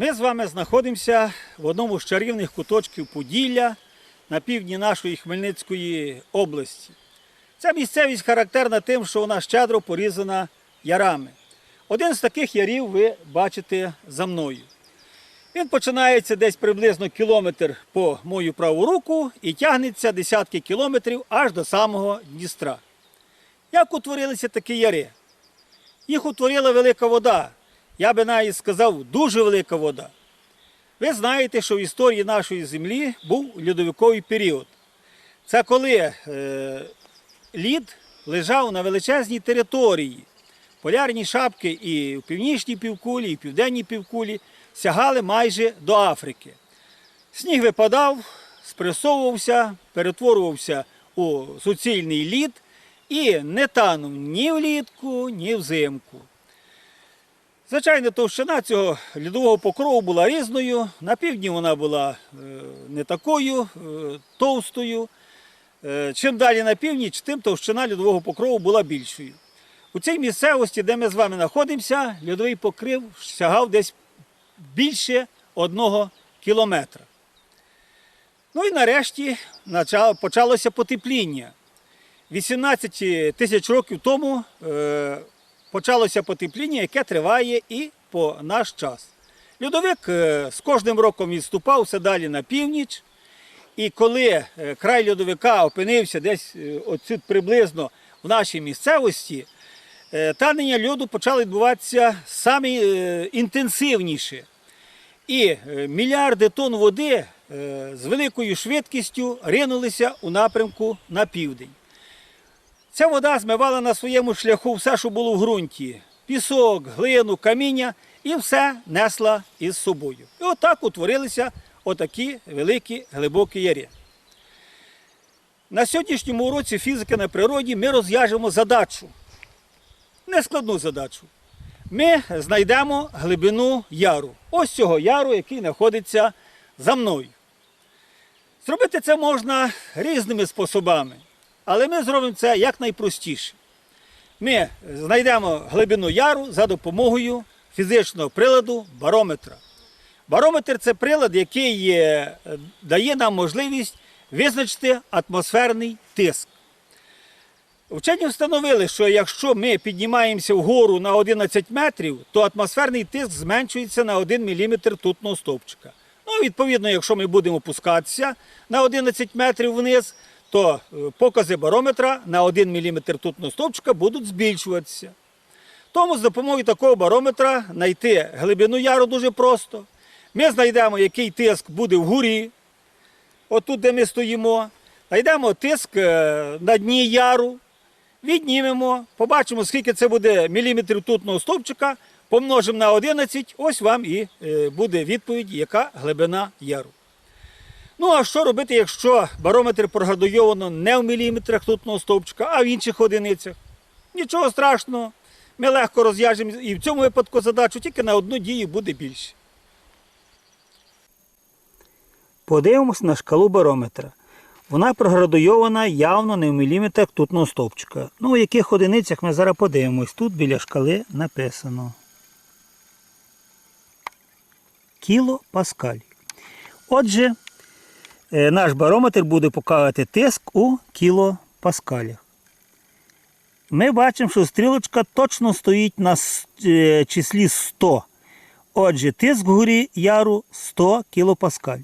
Ми з вами знаходимося в одному з чарівних куточків Поділля на півдні нашої Хмельницької області. Ця місцевість характерна тим, що вона щедро порізана ярами. Один з таких ярів ви бачите за мною. Він починається десь приблизно кілометр по мою праву руку і тягнеться десятки кілометрів аж до самого Дністра. Як утворилися такі яри? Їх утворила велика вода. Я би навіть сказав, дуже велика вода. Ви знаєте, що в історії нашої землі був льодовиковий період. Це коли е, лід лежав на величезній території. Полярні шапки і в північній півкулі, і в південній півкулі сягали майже до Африки. Сніг випадав, спресовувався, перетворювався у суцільний лід і не танув ні влітку, ні взимку. Звичайно, товщина цього льодового покрову була різною. На півдні вона була е, не такою е, товстою. Е, Чим далі на північ, тим товщина льодового покрову була більшою. У цій місцевості, де ми з вами знаходимося, льодовий покрив сягав десь більше одного кілометра. Ну і нарешті почалося потепління. 18 тисяч років тому почалося потепління, яке триває і по наш час. Льодовик е, з кожним роком відступав все далі на північ. І коли е, край льодовика опинився десь е, оцю приблизно в нашій місцевості, танення льоду почало відбуватися саме інтенсивніше. І мільярди тонн води з великою швидкістю ринулися у напрямку на південь. Ця вода змивала на своєму шляху все, що було в ґрунті: пісок, глину, каміння, і все несла із собою. І отак утворилися отакі великі глибокі яри. На сьогоднішньому уроці фізики на природі ми розв'яжемо задачу. Нескладну задачу. Ми знайдемо глибину яру. Ось цього яру, який знаходиться за мною. Зробити це можна різними способами, але ми зробимо це якнайпростіше. Ми знайдемо глибину яру за допомогою фізичного приладу барометра. Барометр це прилад, який е, дає нам можливість визначити атмосферний тиск. Вчені встановили, що якщо ми піднімаємося вгору на 11 метрів, то атмосферний тиск зменшується на 1 мм тутного стовпчика. Ну, відповідно, якщо ми будемо опускатися на 11 метрів вниз, то е, покази барометра на 1 мм тутного стовпчика будуть збільшуватися. Тому з допомогою такого барометра знайти глибину яру дуже просто. Ми знайдемо, який тиск буде вгорі, отут, де ми стоїмо. Знайдемо тиск е, на дні яру, віднімемо, побачимо, скільки це буде міліметрів тутного стовпчика, помножимо на 11, ось вам і е, буде відповідь, яка глибина яру. Ну, а що робити, якщо барометр проградуйовано не в міліметрах тутного стовпчика, а в інших одиницях? Нічого страшного. Ми легко розв'яжемо і в цьому випадку задачу тільки на одну дію буде більше. Подивимось на шкалу барометра. Вона проградуйована явно не в міліметрах тутного стовпчика. Ну, у яких одиницях ми зараз подивимось. Тут біля шкали написано. Кіло Паскаль. Отже, наш барометр буде показувати тиск у кілопаскалях. Ми бачимо, що стрілочка точно стоїть на е, числі 100. Отже, тиск вгорі яру 100 кілопаскаль.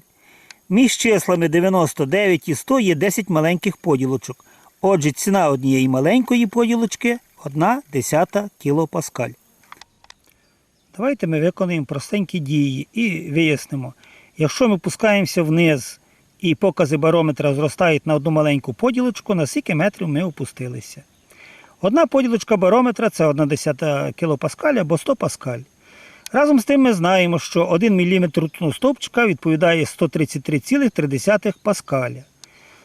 Між числами 99 і 100 є 10 маленьких поділочок. Отже, ціна однієї маленької поділочки 1 десята кілопаскаль. Давайте ми виконаємо простенькі дії і вияснимо. Якщо ми пускаємося вниз і покази барометра зростають на одну маленьку поділочку, на скільки метрів ми опустилися. Одна поділочка барометра це 1 десята кілопаскаль або 100 паскаль. Разом з тим ми знаємо, що 1 мм ртутного стовпчика відповідає 133,3 паскаля.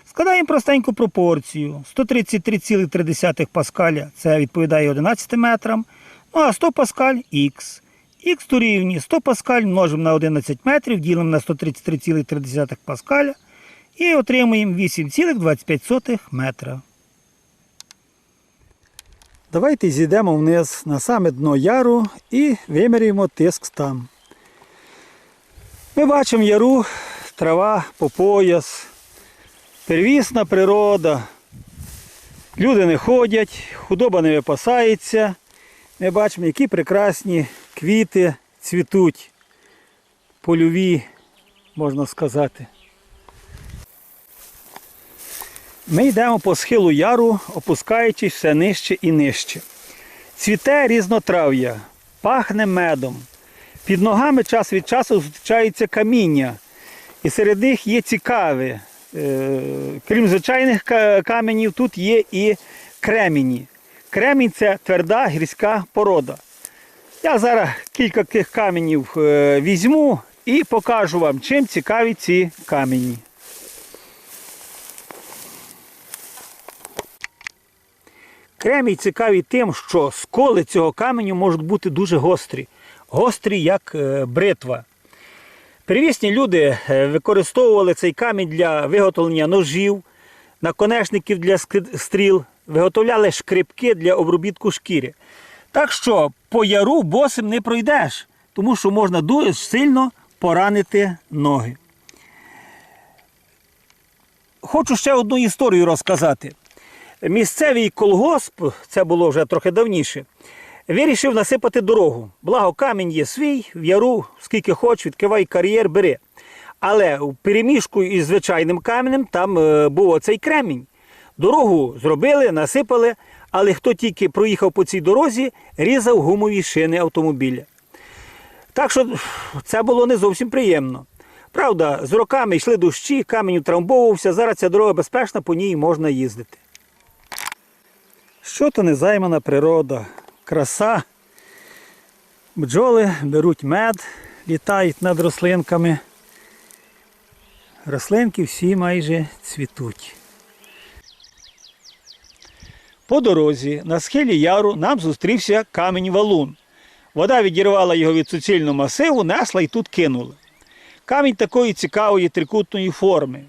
Складаємо простеньку пропорцію. 133,3 паскаля це відповідає 11 метрам, ну а 100 паскаль х. Х дорівнює 100 паскаль множимо на 11 метрів, ділимо на 133,3 паскаля і отримуємо 8,25 метра. Давайте зійдемо вниз на саме дно яру і вимірюємо тиск там. Ми бачимо яру, трава по пояс, первісна природа. Люди не ходять, худоба не випасається. Ми бачимо, які прекрасні квіти цвітуть, польові, можна сказати. Ми йдемо по схилу яру, опускаючись все нижче і нижче. Цвіте різнотрав'я, пахне медом. Під ногами час від часу зустрічаються каміння. І серед них є цікаві. Е, Крім звичайних каменів, тут є і кремені. Кремінь це тверда гірська порода. Я зараз кілька таких каменів е, візьму і покажу вам, чим цікаві ці камені. Кремій цікавий тим, що сколи цього каменю можуть бути дуже гострі. Гострі, як е, бритва. Первісні люди е, використовували цей камінь для виготовлення ножів, наконечників для стріл, виготовляли шкрипки для обробітку шкіри. Так що по яру босим не пройдеш, тому що можна дуже сильно поранити ноги. Хочу ще одну історію розказати. Місцевий колгосп, це було вже трохи давніше, вирішив насипати дорогу. Благо, камінь є свій, в яру, скільки хоч, відкривай кар'єр, бери. Але в переміжку із звичайним каменем там е, був оцей кремінь. Дорогу зробили, насипали, але хто тільки проїхав по цій дорозі, різав гумові шини автомобіля. Так що це було не зовсім приємно. Правда, з роками йшли дощі, камінь утрамбовувався, зараз ця дорога безпечна, по ній можна їздити. Що то незаймана природа, краса. Бджоли беруть мед, літають над рослинками. Рослинки всі майже цвітуть. По дорозі на схилі яру нам зустрівся камінь валун. Вода відірвала його від суцільного масиву, несла і тут кинула. Камінь такої цікавої трикутної форми.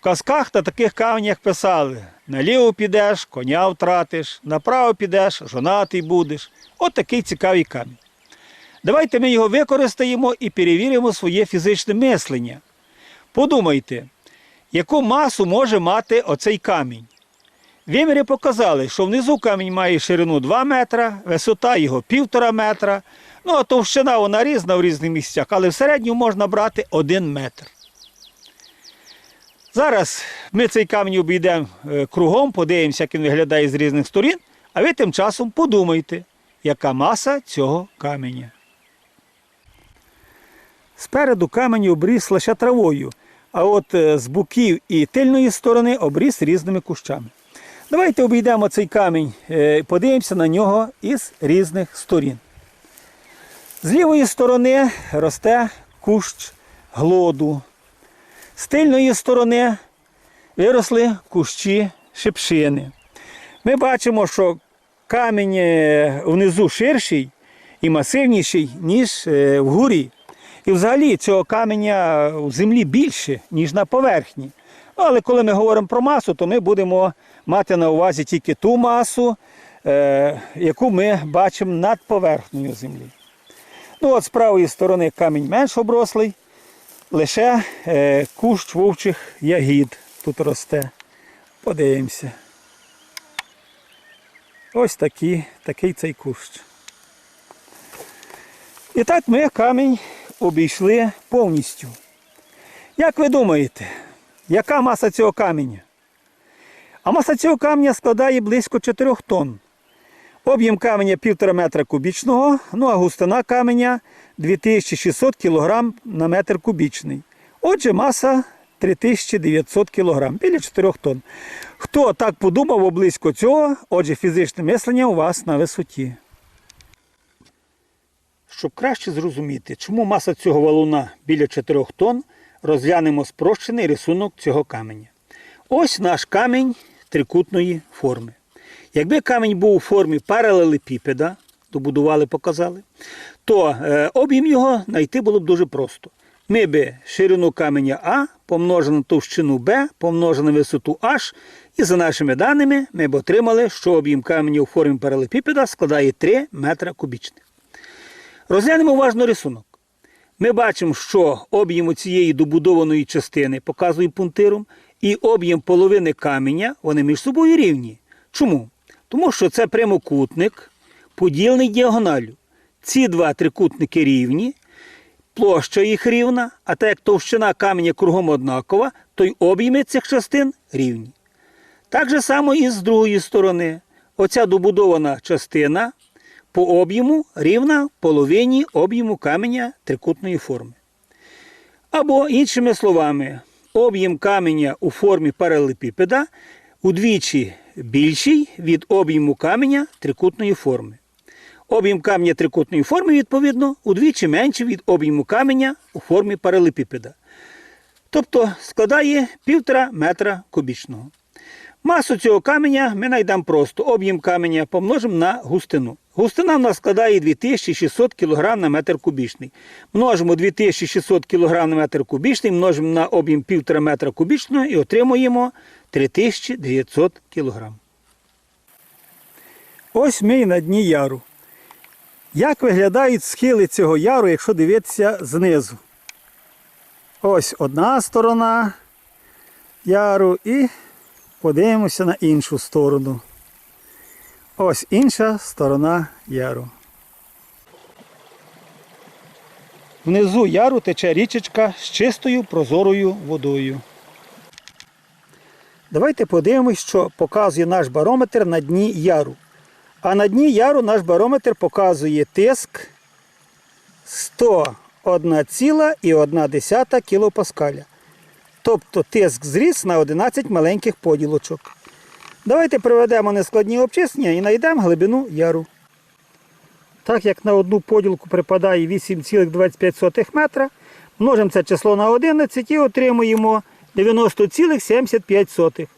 В казках на таких каменях писали: наліво підеш, коня втратиш, направо підеш, жонатий будеш. От такий цікавий камінь. Давайте ми його використаємо і перевіримо своє фізичне мислення. Подумайте, яку масу може мати оцей камінь. Виміри показали, що внизу камінь має ширину 2 метра, висота його 1,5 метра. Ну, а товщина вона різна в різних місцях, але в середньому можна брати 1 метр. Зараз ми цей камінь обійдемо е, кругом, подивимося, як він виглядає з різних сторін, а ви тим часом подумайте, яка маса цього каменя. Спереду камінь обріс лише травою, а от е, з боків і тильної сторони обріс різними кущами. Давайте обійдемо цей камінь е, подивимося на нього із різних сторін. З лівої сторони росте кущ глоду. З тильної сторони виросли кущі шипшини. Ми бачимо, що камінь е, внизу ширший і масивніший, ніж е, вгорі. І взагалі цього каменя в землі більше, ніж на поверхні. Але коли ми говоримо про масу, то ми будемо мати на увазі тільки ту масу, е, яку ми бачимо над поверхнею землі. Ну от з правої сторони камінь менш оброслий, лише е, кущ вовчих ягід тут росте. Подивимося. Ось такі, такий цей кущ. І так ми камінь обійшли повністю. Як ви думаєте, яка маса цього каменя? А маса цього каменя складає близько 4 тонн. Об'єм каменя 1,5 метра кубічного, ну а густина каменя 2600 кг на метр кубічний. Отже, маса 3900 кг, біля 4 тонн. Хто так подумав близько цього, отже, фізичне мислення у вас на висоті. Щоб краще зрозуміти, чому маса цього валуна біля 4 тонн, розглянемо спрощений рисунок цього каменя. Ось наш камінь трикутної форми. Якби камінь був у формі паралелепіпеда, добудували, показали, то е, об'єм його знайти було б дуже просто. Ми би ширину каменя А помножили на товщину Б, помножили на висоту H, і за нашими даними ми б отримали, що об'єм каменя у формі паралелепіпеда складає 3 метра кубічних. Розглянемо уважно рисунок. Ми бачимо, що об'єм цієї добудованої частини показує пунктиром, і об'єм половини каменя вони між собою рівні. Чому? Тому що це прямокутник, поділений діагоналю. Ці два трикутники рівні, площа їх рівна, а так як товщина каменя кругом однакова, то й об'єми цих частин рівні. Так же само і з другої сторони. Оця добудована частина по об'єму рівна половині об'єму каменя трикутної форми. Або, іншими словами, об'єм каменя у формі паралелепіпеда удвічі більший від об'єму каменя трикутної форми. Об'єм каменя трикутної форми, відповідно, удвічі менший від об'єму каменя у формі паралелепіпеда. Тобто складає 1,5 метра кубічного. Масу цього каменя ми знайдемо просто. Об'єм каменя помножимо на густину. Густина в нас складає 2600 кг на метр кубічний. Множимо 2600 кг на метр кубічний, множимо на об'єм 1,5 метра кубічного і отримуємо 3900 кг. Ось ми і на дні яру. Як виглядають схили цього яру, якщо дивитися знизу? Ось одна сторона яру і подивимося на іншу сторону. Ось інша сторона яру. Внизу яру тече річечка з чистою прозорою водою. Давайте подивимось, що показує наш барометр на дні яру. А на дні яру наш барометр показує тиск 101,1 кілопаскаля. Тобто тиск зріс на 11 маленьких поділочок. Давайте проведемо нескладні обчислення і знайдемо глибину яру. Так як на одну поділку припадає 8,25 метра, множимо це число на 11 і отримуємо 90,75.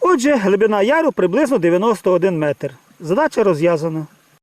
Отже, глибина яру приблизно 91 метр. Задача розв'язана.